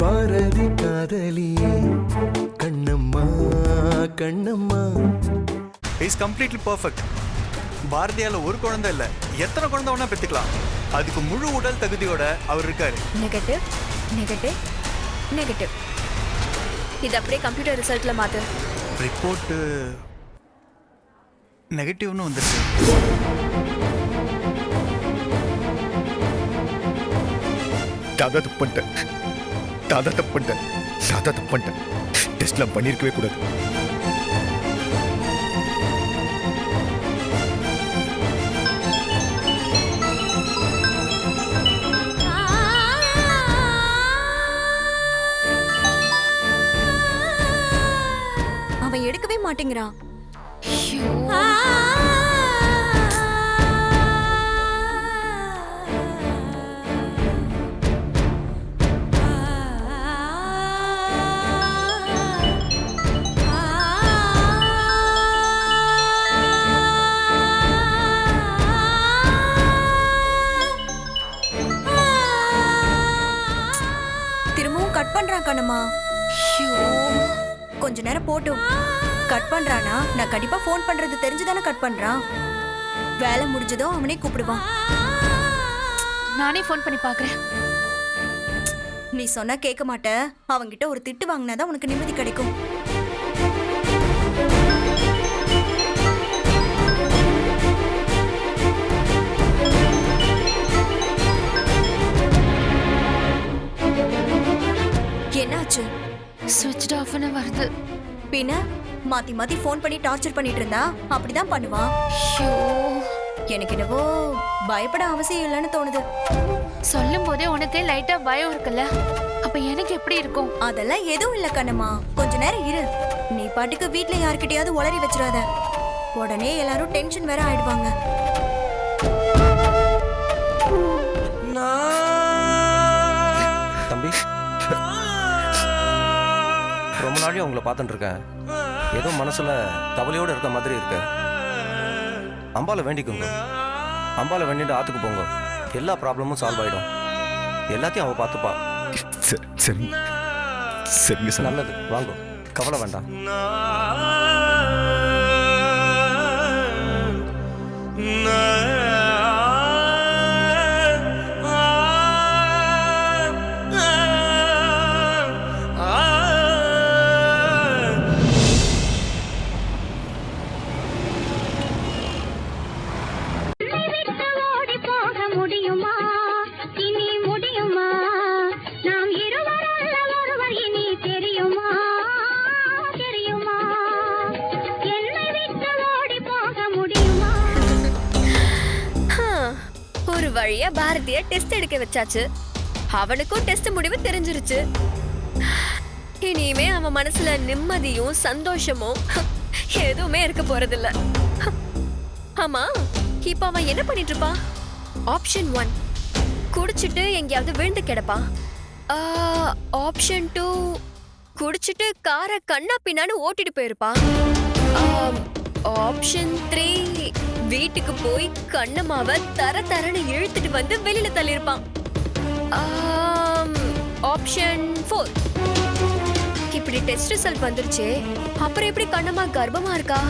பாரதி காதலியே. Kannamma Kannamma. Is completely perfect பாரதியால ஒரு குழந்தை இல்ல. எத்தனை குழந்தை வேணா பெத்துக்கலாம். அதுக்கு முழு உடல் தகுதியோட அவர் இருக்காரு. நெகட்டிவ் நெகட்டிவ் நெகட்டிவ் இது அப்படியே கம்ப்யூட்டர் ரிசல்ட்ல மாத்து. ரிப்போர்ட்டு நெகட்டிவ்னு வந்துருக்கு நான் தான் தப்பு பண்ணிட்டேன் நான் தான் தப்பு பண்ணிட்டேன் நான் தான் தப்பு பண்ணிட்டேன் டெஸ்ட்லாம் பண்ணியிருக்கவே கூடாது. அவன் எடுக்கவே மாட்டேங்கிறான். பண்றான் கண்ணம்மா. கொஞ்ச நேரம் போட்டும். கட் பண்றானா? நான் கண்டிப்பா ஃபோன் பண்றது தெரிஞ்சுதானே கட் பண்றான். வேலை முடிஞ்சதும் அவனே கூப்பிடுவான். நானே ஃபோன் பண்ணி பார்க்கறேன் நீ சொன்னா கேட்க மாட்ட. அவன்கிட்ட ஒரு திட்டு வாங்கினாதான் உனக்கு நிம்மதி கிடைக்கும். என்னாச்சு ஸ்விட்ச் ஆஃப்னு வருது. பின்ன மாத்தி மாத்தி ஃபோன் பண்ணி டார்ச்சர் பண்ணிட்டு இருந்தா அப்படிதான் பண்ணுவான் ஐயோ. எனக்கு என்னவோ பயப்பட அவசியம் இல்லைன்னு தோணுது. சொல்லும் போதே உனக்கே லைட்டா பயம் இருக்குல்ல? அப்ப எனக்கு எப்படி இருக்கும்? அதெல்லாம் எதுவும் இல்ல கண்ணம்மா. கொஞ்ச நேரம் இரு. நீ பாட்டுக்கு வீட்ல யார்கிட்டயாவது உளறி வச்சிடாத. உடனே எல்லாரும் டென்ஷன் வேற ஆயிடுவாங்க. நாளையும் உங்களை பார்த்துட்டு இருக்கேன் ஏதோ மனசுல கவலையோடு இருக்க மாதிரி இருக்கு. அம்பால வேண்டிக்குங்க. அம்பால வேண்டிட்டு ஆத்துக்கு போங்க. எல்லா ப்ராப்ளமும் சால்வ் ஆயிடும். எல்லாத்தையும் அவ பார்த்துப்பா. சரி சரி. சரிங்க சார். நல்லது. வாங்க. கவலை வேண்டாம். வழியா பாரதிய டெஸ்ட் எடுக்க வச்சாச்சு. அவனுக்கும் டெஸ்ட் முடிவு தெரிஞ்சிருச்சு. இனிமே அவன் மனசுல நிம்மதியும் சந்தோஷமும் எதுவுமே இருக்க போறதில்ல. ஆமா இப்ப அவன் என்ன பண்ணிட்டு இருப்பான்? ஆப்ஷன் ஒன் குடிச்சிட்டு எங்கேயாவது விழுந்து கிடப்பான். ஆப்ஷன் டூ குடிச்சிட்டு காரை கண்ணா பின்னான்னு ஓட்டிட்டு போயிருப்பான். ஆப்ஷன் த்ரீ வீட்டுக்கு போய் கண்ணம்மாவ தர தரன்னு இழுத்துட்டு வந்து வெளியில தள்ளியிருப்பான். ஆப்ஷன் ஃபோர் இப்படி டெஸ்ட் ரிசல்ட் வந்துருச்சு. அப்புறம் எப்படி கண்ணம்மா கர்ப்பமா இருக்கா?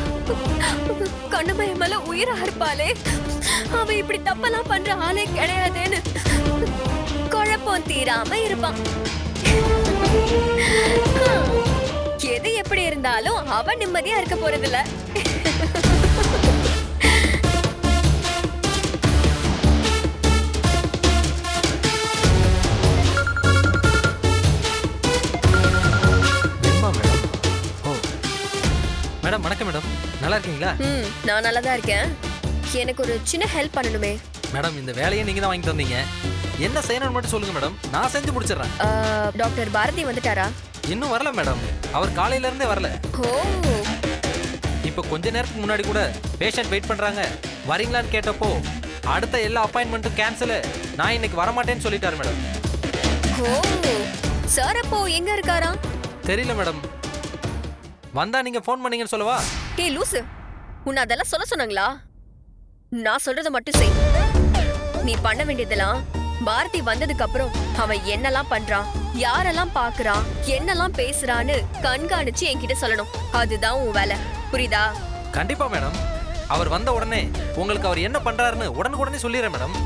கண்ணம்மா என் மேல உயிரா இருப்பாளே. அவ இப்படி தப்பெல்லாம் பண்ற ஆளே கிடையாதுன்னு குழப்பம் தீராம இருப்பான். எது எப்படி இருந்தாலும் அவன் நிம்மதியா இருக்க போறதில்ல. நல்லா இருக்கீங்களா ம் நான் நல்லா தான் இருக்கேன். எனக்கு ஒரு சின்ன ஹெல்ப் பண்ணணுமே. மேடம் இந்த வேலையை நீங்க தான் வாங்கி தந்தீங்க என்ன செய்யணும்னு மட்டும் சொல்லுங்க மேடம். நான் செஞ்சு முடிச்சிடுறேன். ஆ, டாக்டர் பாரதி வந்துட்டாரா? இன்னும் வரல மேடம். அவர் காலையில இருந்தே வரல. ஓ. இப்போ கொஞ்ச நேரத்துக்கு முன்னாடி கூட பேஷண்ட் வெயிட் பண்றாங்க. வரீங்களான்னு கேட்டப்போ அடுத்த எல்லா அப்பாயின்மெண்ட்டும் கேன்சல் நான் இன்னைக்கு வரமாட்டேன்னு சொல்லிட்டாரு மேடம். ஓ. சார் அப்போ எங்க இருக்காராம்? தெரியல மேடம். வந்தா நீங்க ஃபோன் பண்ணீங்கன்னு சொல்லவா? ஏய் லூசு. உன்னை அதெல்லாம் சொல்ல சொன்னாங்களா? நான் சொல்றத மட்டும் செய். நீ பண்ண வேண்டியதெல்லாம் பாரதி வந்ததுக்கு அப்புறம் அவன் என்னெல்லாம் பண்றான் யாரெல்லாம் பாக்குறான் என்னெல்லாம் பேசுறான்னு கண்காணிச்சு என்கிட்ட சொல்லணும். அதுதான் உன் வேலை. புரியுதா? கண்டிப்பா மேடம். அவர் வந்த உடனே உங்களுக்கு அவர் என்ன பண்றாருன்னு உடனுக்குடனே சொல்லிடுறேன் மேடம்.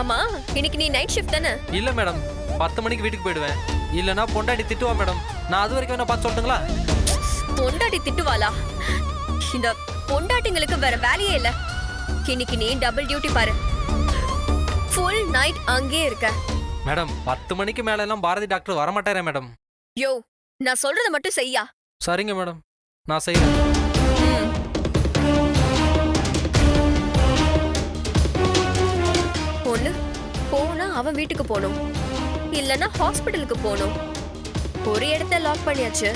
ஆமா இன்னைக்கு நீ நைட் ஷிஃப்ட் தானே? இல்ல மேடம். பத்து மணிக்கு வீட்டுக்கு போயிடுவேன். இல்லைன்னா பொண்டாட்டி திட்டுவா மேடம். நான் அது வரைக்கும் என்ன பார்த்து சொல்லட்டுங்களா? பொண்டாட்டி திட்டுவாளா? இந்த பொண்டாட்டிங்களுக்கு வேற வேலையே இல்ல. இன்னைக்கு நீ டபுள் டியூட்டி பாரு. ஃபுல் நைட் அங்கேயே இருக்க. மேடம் பத்து மணிக்கு மேல எல்லாம் பாரதி டாக்டர் வரமாட்டாரே மேடம். யோ நான் சொல்றத மட்டும் செய்யா. சரிங்க மேடம் நான் செய்யறேன். ஒண்ணு போனா அவன் வீட்டுக்கு போகணும். இல்லனா ஹாஸ்பிட்டலுக்கு போகணும். ஒரு இடத்த லாக் பண்ணியாச்சு.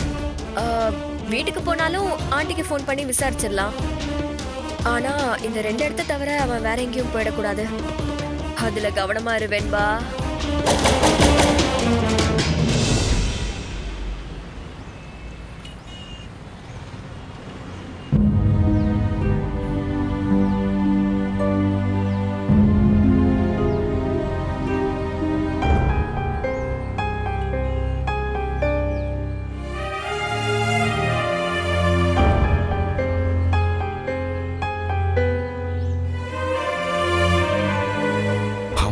வீட்டுக்கு போனாலும் ஆண்டிக்கு ஃபோன் பண்ணி விசாரிச்சிடலாம். ஆனா இந்த ரெண்டு இடத்த தவிர அவன் வேற எங்கேயும் போயிடக்கூடாது. அதுல கவனமா இரு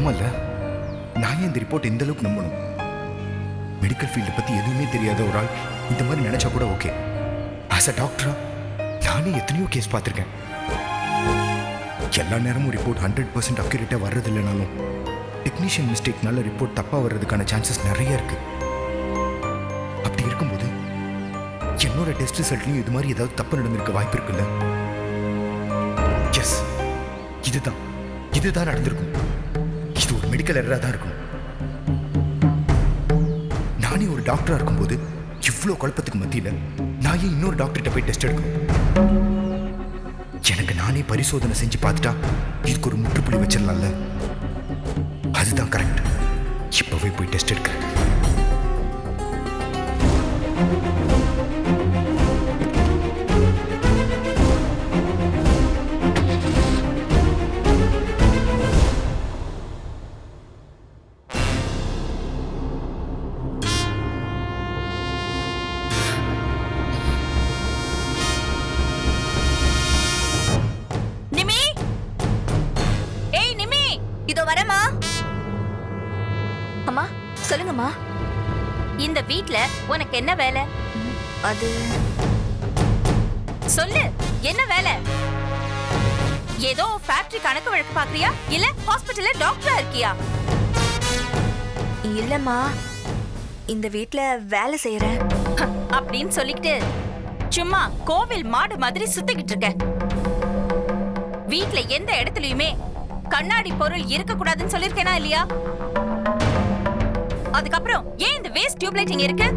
வெண்பா நான் ஏன் இந்த ரிப்போர்ட் எந்த அளவுக்கு நம்பணும்? மெடிக்கல் ஃபீல்டை பற்றி எதுவுமே தெரியாத ஒரு ஆள் இந்த மாதிரி நினைச்சா கூட ஓகே ஆஸ் அ டாக்டரா நானே எத்தனையோ கேஸ் பார்த்துருக்கேன். எல்லா நேரமும் ரிப்போர்ட் ஹண்ட்ரட் பர்சன்ட் அக்யூரேட்டாக வர்றது இல்லைனாலும் டெக்னீஷியன் மிஸ்டேக்னால ரிப்போர்ட் தப்பாக வர்றதுக்கான சான்சஸ் நிறைய இருக்கு. அப்படி இருக்கும்போது என்னோட டெஸ்ட் ரிசல்ட்லையும் இது மாதிரி ஏதாவது தப்பு நடந்திருக்க வாய்ப்பு இருக்குல்ல? எஸ் இதுதான். இதுதான் நடந்திருக்கும். மெடிக்கல் எரராக தான் இருக்கும். நானே ஒரு டாக்டராக இருக்கும்போது இவ்வளோ குழப்பத்துக்கு மத்தியில் நான் ஏன் இன்னொரு டாக்டர்கிட்ட போய் டெஸ்ட் எடுக்கணும்? எனக்கு நானே பரிசோதனை செஞ்சு பார்த்துட்டா இதுக்கு ஒரு முற்றுப்புள்ளி வச்சிடலாம்ல. அதுதான் கரெக்ட் இப்போவே போய் டெஸ்ட் எடுக்கிறேன். சொல்லுங்கம்மா இந்த வீட்ல உனக்கு என்ன வேலை? அது சொல்லு என்ன வேலை? ஏதோ ஃபேக்டரி கணக்கு வழக்கு பாக்குறியா? இல்ல ஹாஸ்பிடல்ல டாக்டரா இருக்கியா? இல்லம்மா இந்த வீட்ல வேலை செய்யறேன் அப்படின்னு சொல்லிக்கிட்டு சும்மா கோவில் மாடு மாதிரி சுத்திக்கிட்டு இருக்க. வீட்ல எந்த இடத்துலயுமே கண்ணாடி பொருள் இருக்க கூடாதுன்னு சொல்லிருக்கேனா இல்லையா? அதுக்கப்புறம் ஏன் இந்த வேஸ்ட் டியூப்லைட் இங்க இருக்கு?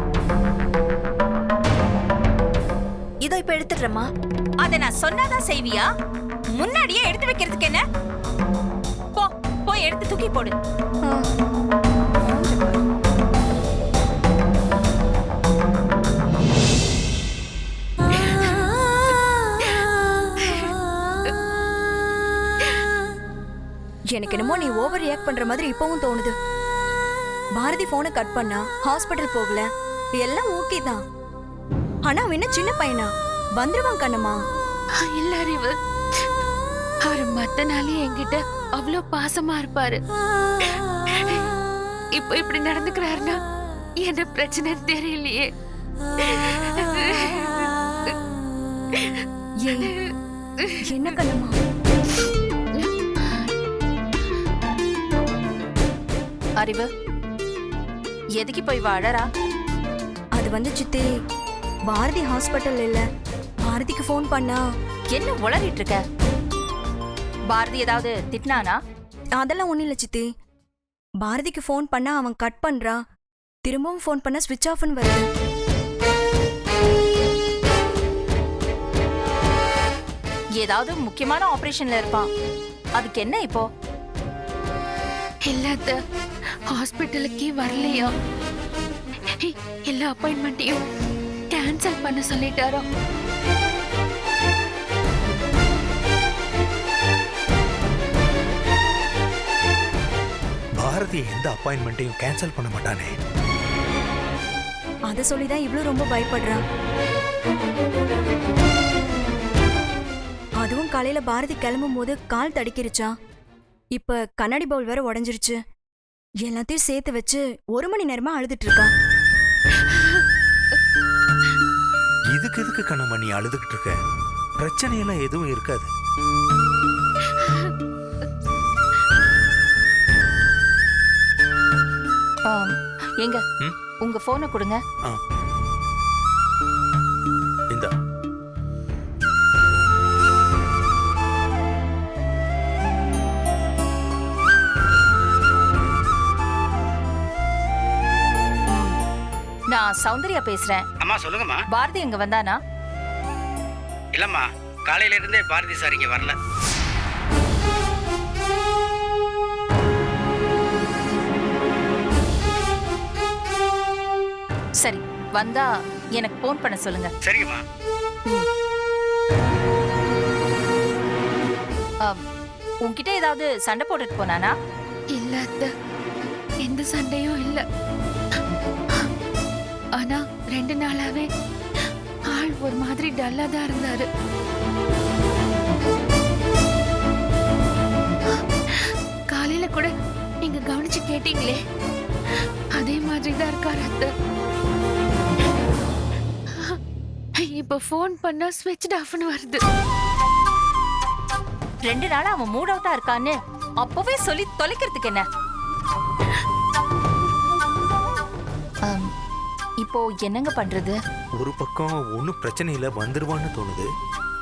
இதோ இப்ப எடுத்துடுறேம்மா. அத நான் சொன்னாதான் செய்வியா? முன்னாடியே எடுத்து வைக்கிறதுக்கு என்ன? போ போய் எடுத்து தூக்கி போடு. எனக்கு என்னமோ நீ ஓவர் ரியாக்ட் பண்ற மாதிரி இப்பவும் தோணுது. பாரதி போனை கட் பண்ணா ஹாஸ்பிட்டல் போகல. எல்லாம் ஓகே தான். ஆனா அவன் என்ன சின்ன பையனா? வந்துருவான் கண்ணம்மா. இல்ல அறிவு. அவர் மத்த நாளே என்கிட்ட அவ்வளோ பாசமா இருப்பாரு. இப்போ இப்படி நடந்துக்கிறாருன்னா என்ன பிரச்சனை தெரியலையே. என்ன கண்ணம்மா? அறிவு எதுக்கு போய் வாழறா அது வந்து சித்தி பாரதி ஹாஸ்பிட்டல் இல்ல. பாரதிக்கு ஃபோன் பண்ணா. என்ன உளறிட்டு இருக்க? பாரதி ஏதாவது திட்டினானா அதெல்லாம் ஒண்ணும் இல்ல சித்தி. பாரதிக்கு ஃபோன் பண்ணா அவன் கட் பண்றா. திரும்பவும் ஃபோன் பண்ணா ஸ்விட்ச் ஆஃப்னு வருது. ஏதாவது முக்கியமான ஆபரேஷன்ல இருப்பான். அதுக்கு என்ன இப்போ? இல்லாத ஹாஸ்பிட்டலுக்கே வரலையா? எல்லா அப்பாயின்மெண்ட்டையும் கேன்சல் பண்ண சொல்லிட்டாரோ? பாரதி எந்த அப்பாயின்மெண்ட்டையும் கேன்சல் பண்ண மாட்டானே. அதை சொல்லிதான் இவ்வளவு ரொம்ப பயப்படுறான். அதுவும் காலையில பாரதி கிளம்பும் போது கால் தடுக்கிருச்சா? இப்ப கண்ணாடி பவுல் வேற உடைஞ்சிருச்சு. எல்லாத்தையும் சேர்த்து வச்சு ஒரு மணி நேரமா அழுதுட்டு இருக்கா இதுக்கு எதுக்கு கண்ணம்மா நீ அழுதுகிட்டு இருக்க? பிரச்சனையெல்லாம் எதுவும் இருக்காது. ஆம், எங்க ம்? உங்க போனை கொடுங்க. ஆ. நான் சௌந்தர்யா பேசுறேன். அம்மா சொல்லுங்கம்மா. பாரதி இங்க வந்தானா? இல்லம்மா காலையில இருந்தே பாரதி சார் இங்க வரல. சரி வந்தா எனக்கு போன் பண்ண சொல்லுங்க. சரிங்கம்மா. உன்கிட்ட ஏதாவது சண்டை போட்டுட்டு போனானா? இல்ல அத்தை. எந்த சண்டையும் இல்ல. ஆனா ரெண்டு நாளாவே ஆள் ஒரு மாதிரி டல்லா தான் இருந்தாரு. காலையில கூட நீங்க கவனிச்சு கேட்டீங்களே? அதே மாதிரி தான் இருக்காரு அத்தை. இப்ப ஃபோன் பண்ணா ஸ்விட்ச் ஆஃப்னு வருது. ரெண்டு நாளா அவன் மூட் அவுட்டா இருக்கான்னு அப்பவே சொல்லி தொலைக்கிறதுக்கு என்ன? இப்போ என்னங்க பண்றது? ஒரு பக்கம் ஒன்றும் பிரச்சனை இல்லை வந்துடுவான்னு தோணுது.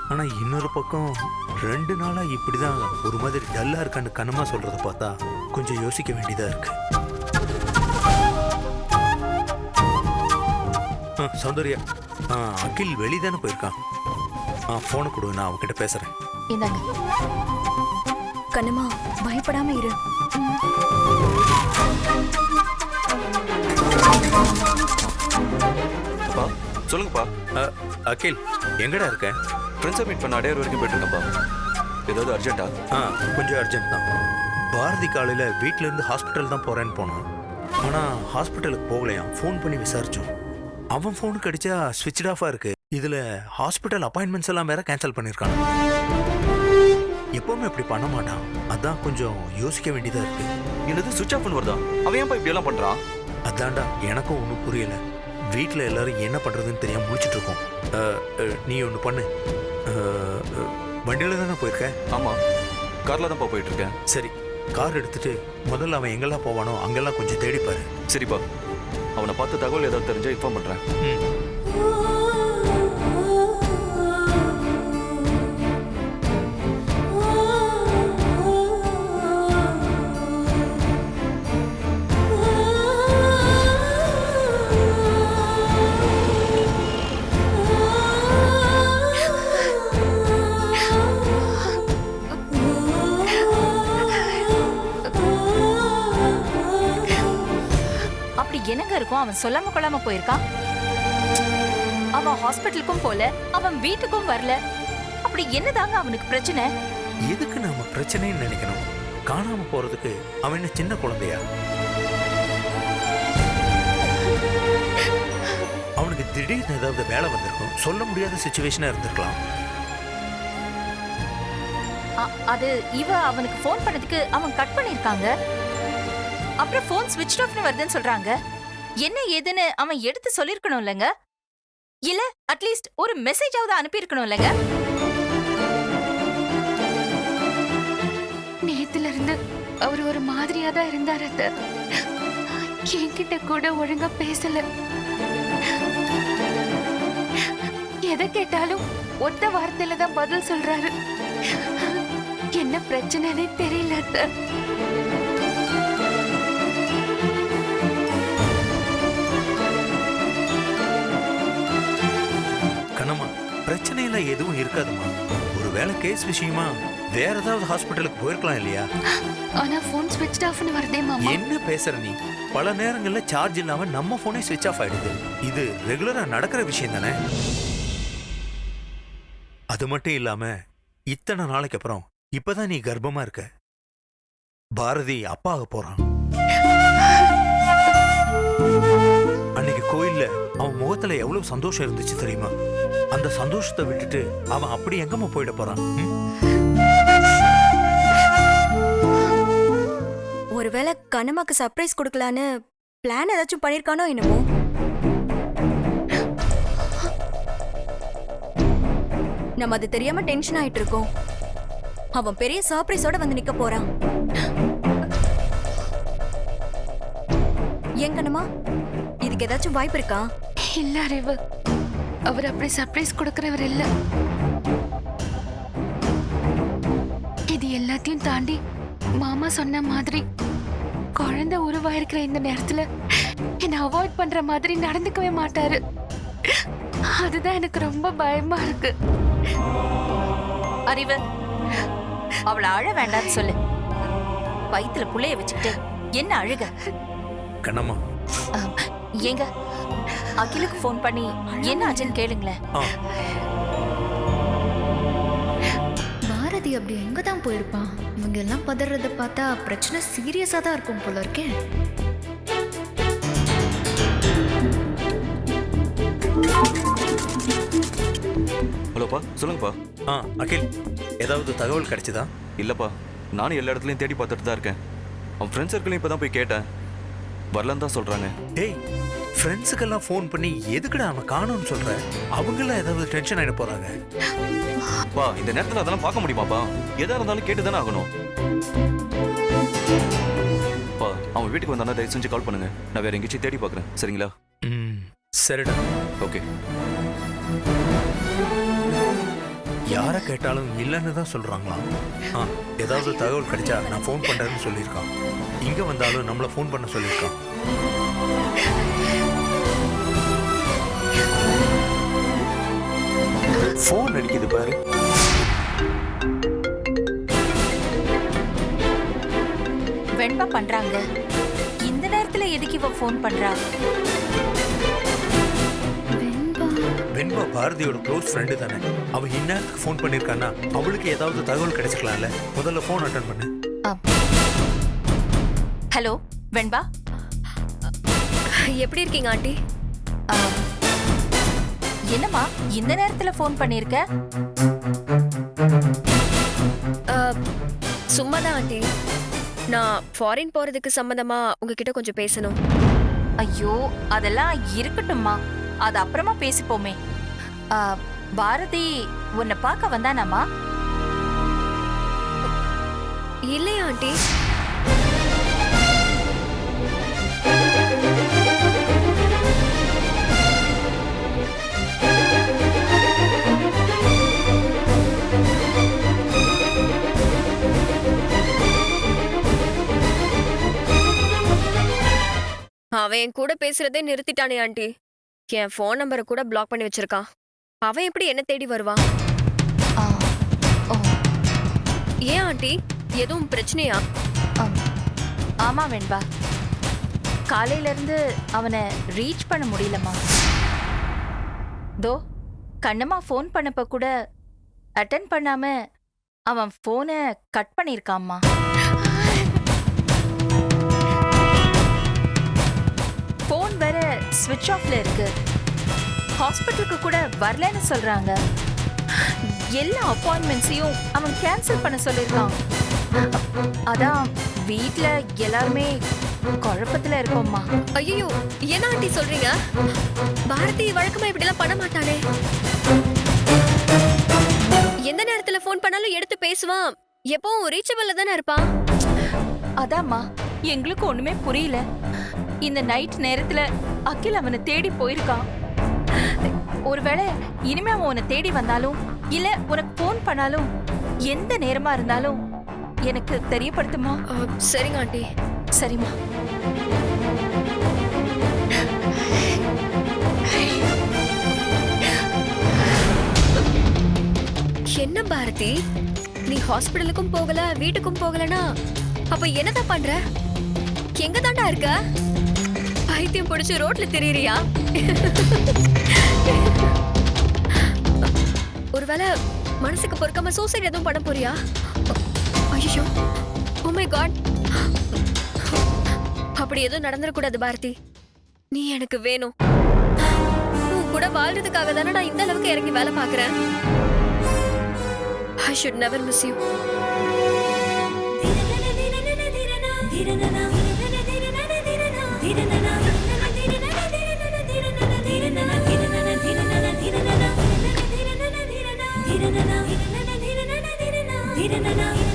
ஆனா இன்னொரு பக்கம் ரெண்டு நாளா இப்படிதான் ஒரு மாதிரி டல்லா இருக்கான்னு கனமா சொல்றத பார்த்தா கொஞ்சம் யோசிக்க வேண்டியதா இருக்கு. ஆ, சௌந்தர்யா. ஆ, அகில் வெளிதானே போயிருக்கான். ஆ ஃபோனை கொடு நான் அவன்கிட்ட பேசுறேன். இந்தாங்க. கண்ணம்மா பயப்படாம இரு. அப்பா சொல்லுங்கப்பா. அகில் எங்கடா இருக்க? ஃப்ரெண்ட்ஸை மீட் பண்ண அடையார் வரைக்கும் போயிட்டு இருக்கேன்ப்பா ஏதாவது அர்ஜென்ட்டா ஆ கொஞ்சம் அர்ஜென்ட் தான். பாரதி காலையில வீட்ல இருந்து ஹாஸ்பிட்டல் தான் போறேன்னு போனான். ஆனா ஹாஸ்பிட்டலுக்கு போகலையாம். ஃபோன் பண்ணி விசாரிச்சோம். அவன் ஃபோனுக்கு அடிச்சா ஸ்விட்ச் ஆஃபா இருக்கு. இதுல ஹாஸ்பிட்டல் அப்பாயின்மெண்ட்ஸ் எல்லாம் வேற கேன்சல் பண்ணிருக்கான். எப்பவுமே இப்படி பண்ண மாட்டான். அதான் கொஞ்சம் யோசிக்க வேண்டியதா இருக்கு. என்னது சுவிட்ச் ஆஃப் வருதா? அவன் ஏன்ப்பா இப்படி எல்லாம் பண்றான்? அதான்டா எனக்கும் ஒன்றும் புரியல. வீட்டில் எல்லாரும் என்ன பண்றதுன்னு தெரியாம முடிச்சிட்டு இருக்கோம். நீ ஒன்று பண்ணு. வண்டியில தானே போயிருக்க? ஆமா. கார்ல தான்ப்பா போயிட்டு இருக்கேன் சரி கார் எடுத்துட்டு முதல்ல அவன் எங்கெல்லாம் போவானோ அங்கெல்லாம் கொஞ்சம் தேடிப்பாரு. சரிப்பா. அவனை பார்த்து தகவல் ஏதாவது தெரிஞ்சா இன்ஃபார்ம் பண்றேன். என்னங்க இருக்கும்? அவன் சொல்லாம கொள்ளாம போயிருக்கான் அவன் ஹாஸ்பிட்டலுக்கும் போல அவன் வீட்டுக்கும் வரல. அப்படி என்னதாங்க அவனுக்கு பிரச்சனை? எதுக்கு நாம பிரச்சனைன்னு நினைக்கணும்? காணாம போறதுக்கு அவன் என்ன சின்ன குழந்தையா? அவனுக்கு திடீர்னு ஏதாவது வேலை வந்திருக்கும். சொல்ல முடியாத சுச்சுவேஷனா இருந்திருக்கலாம். அது இவ அவனுக்கு ஃபோன் பண்ணதுக்கு அவன் கட் பண்ணிருக்காங்க அப்புறம் ஃபோன் ஸ்விட்ச் ஆஃப்னு வருதுன்னு சொல்றாங்க. என்ன ஏதுன்னு அவன் எடுத்து சொல்லிருக்கணும் இல்லங்க? இல்ல அட்லீஸ்ட் ஒரு மெசேஜாவது அனுப்பியிருக்கணும் இல்லைங்க? நேத்துல இருந்து அவர் ஒரு மாதிரியா தான் இருந்தார் அத்த. என்கிட்ட கூட ஒழுங்கா பேசல. எதை கேட்டாலும் ஒத்த வார்த்தையில தான் பதில் சொல்றாரு. என்ன பிரச்சனைனே தெரியல அத்தை. கண்ணம்மா பிரச்சனையெல்லாம் எதுவும் இருக்காதும்மா. ஒருவேளை கேஸ் விஷயமா வேற ஏதாவது ஹாஸ்பிட்டலுக்கு போயிருக்கலாம் இல்லையா? ஆனா போன் ஸ்விட்ச் ஆஃப்னு வருதே மாமா. என்ன பேசுற நீ? பல நேரங்கள்ல சார்ஜ் இல்லாம நம்ம போனே ஸ்விட்ச் ஆஃப் ஆயிடுது. இது ரெகுலரா நடக்கிற விஷயம் தானே? அது மட்டும் இல்லாம இத்தனை நாளைக்கு அப்புறம் இப்பதான் நீ கர்ப்பமா இருக்க. பாரதி அப்பா ஆக போறான். முகத்துல எவ்வளவு சந்தோஷம் இருந்துச்சு தெரியுமா? அந்த சந்தோஷத்தை விட்டுட்டு அவன் அப்படி எங்கம்மா போயிட போறான்? ஒருவேளை கண்ணம்மாக்கு சர்ப்ரைஸ் கொடுக்கலான்னு பிளான் ஏதாச்சும் பண்ணிருக்கானோ என்னமோ? நம்ம அது தெரியாம டென்ஷன் ஆயிட்டு இருக்கோம். அவன் பெரிய சர்ப்ரைஸோட வந்து நிக்க போறான். ஏன் கண்ணம்மா? இதுக்கு ஏதாச்சும் வாய்ப்பு இருக்கா? இல்ல அறிவு அவர் அப்படி சர்ப்ரைஸ் கொடுக்கறவர் இல்ல. இது எல்லாத்தையும் தாண்டி மாமா சொன்ன மாதிரி குழந்தை உருவாயிருக்கிற இந்த நேரத்துல என்ன அவாய்ட் பண்ற மாதிரி நடந்துக்கவே மாட்டாரு. அதுதான் எனக்கு ரொம்ப பயமா இருக்கு. அறிவு அவளை அழ வேண்டாம்னு சொல்லு. வயித்துல புள்ளைய வச்சுக்கிட்டு என்ன அழுக? கண்ணம்மா. ஆம், ஏங்க? அகிலுக்கு ஃபோன் பண்ணி என்ன ஆச்சுன்னு கேளுங்களேன். பாரதி அப்படி எங்க தான் போயிருப்பான்? இவங்க எல்லாம் பதறத பார்த்தா பிரச்சனை சீரியஸா தான் இருக்கும் போல இருக்கே. ஹலோப்பா சொல்லுங்கப்பா. ஆ அகில் ஏதாவது தகவல் கிடைச்சதா? இல்லைப்பா நானும் எல்லா இடத்துலையும் தேடி பார்த்துட்டு தான் இருக்கேன். அவன் ஃப்ரெண்ட்ஸ் சர்க்கிளையும் இப்போ தான் போய் கேட்டேன். வரலன்னு தான் சொல்கிறாங்க டேய் ஃப்ரெண்ட்ஸுக்கெல்லாம் ஃபோன் பண்ணி எதுக்குடா அவன் காணும்னு சொல்ற? அவங்களாம் ஏதாவது டென்ஷன் ஆயிட போறாங்க. பா இந்த நேரத்தில் அதெல்லாம் பார்க்க முடியுமாப்பா? எதா இருந்தாலும் கேட்டு தானே ஆகணும். பா அவன் வீட்டுக்கு வந்தானா தயவு செஞ்சு கால் பண்ணுங்க. நான் வேற எங்கேயாச்சும் தேடி பார்க்குறேன். சரிங்களா? ம் சரிடா. ஓகே. யாரை கேட்டாலும் இல்லைன்னு தான் சொல்றாங்களாம். ஆ ஏதாவது தகவல் கிடைச்சா நான் ஃபோன் பண்றேன்னு சொல்லியிருக்கான். இங்க வந்தாலும் நம்மள ஃபோன் பண்ண சொல்லியிருக்கான். ஃபோன் அடிக்குது பாரு. வெண்பா பண்றாங்க. இந்த நேரத்துல எதுக்கு இவ ஃபோன் பண்றா? வெண்பா. பாரதியோட க்ளோஸ் ஃப்ரெண்டு தானே. அவ இந்நேரத்துக்கு ஃபோன் பண்ணியிருக்கான்னா அவளுக்கு ஏதாவது தகவல் கிடைச்சிக்கலாம்ல. முதல்ல ஃபோன் அட்டன் பண்ணு. ஹலோ வெண்பா? எப்படி இருக்கீங்க ஆண்டி? என்னம்மா இந்த நேரத்துல ஃபோன் பண்ணிருக்க? சும்மா தான் ஆண்டி. நான் ஃபாரின் போறதுக்கு சம்மந்தமா உங்ககிட்ட கொஞ்சம் பேசணும். ஐயோ அதெல்லாம் இருக்கட்டும்மா. அது அப்புறமா பேசிப்போமே. பாரதி உன்னை பார்க்க வந்தானாமா இல்லையா ஆண்டி. அவன் என் கூட பேசுறதே நிறுத்திட்டானே ஆண்டி. என் ஃபோன் நம்பரை கூட பிளாக் பண்ணி வச்சிருக்கான். அவன் எப்படி என்ன தேடி வருவான் ஏன் ஆண்டி? எதுவும் பிரச்சனையா? ஆமா. வெண்பா. காலையில இருந்து அவனை ரீச் பண்ண முடியலம்மா. தோ கண்ணம்மா ஃபோன் பண்ணப்ப கூட அட்டன் பண்ணாம அவன் ஃபோனை கட் பண்ணியிருக்காம்மா. ஃபோன் வேற ஸ்விட்ச் ஆஃப்ல இருக்கு. ஹாஸ்பிட்டலுக்கு கூட வரலன்னு சொல்றாங்க. எல்லா அப்பாயின்மெண்ட்ஸையும் அவன் கேன்சல் பண்ண சொல்லியிருக்கான். அதான் வீட்ல எல்லாருமே குழப்பத்துல இருக்கோம்மா. ஐயோ என்ன ஆண்டி சொல்றீங்க? பாரதி வழக்கமா இப்படி எல்லாம் பண்ண மாட்டானே. எந்த நேரத்துல ஃபோன் பண்ணாலும் எடுத்து பேசுவான். எப்பவும் ரீச்சபிள்ல தானே இருப்பான். அதாம்மா எங்களுக்கு ஒண்ணுமே புரியல. இந்த நைட் நேரத்துல அகில் அவனை தேடி போயிருக்கான். ஒருவேளை இனிமே அவன் உன்னை தேடி வந்தாலும் இல்ல உனக்கு ஃபோன் பண்ணாலும் எந்த நேரமா இருந்தாலும் எனக்கு தெரியப்படுத்துமா? சரிங்க ஆண்டி. சரிம்மா. என்ன பாரதி? நீ ஹாஸ்பிடலுக்கும் போகல வீட்டுக்கும் போகலனா அப்ப என்னதான் பண்ற? எங்க தாண்டா இருக்க? பைத்தியம் பிடிச்சு ரோட்ல தெரியறியா ஒருவேளை மனசுக்கு பொறுக்காம சூசைட் எதுவும் பண்ண போறியா ஐயோ ஓ மை காட் அப்படி எதுவும் நடந்துடக்கூடாது பாரதி நீ எனக்கு வேணும் உன் கூட வாழ்றதுக்காக தானே நான் இந்த அளவுக்கு இறங்கி வேலை பார்க்குறேன் I should never miss you na na na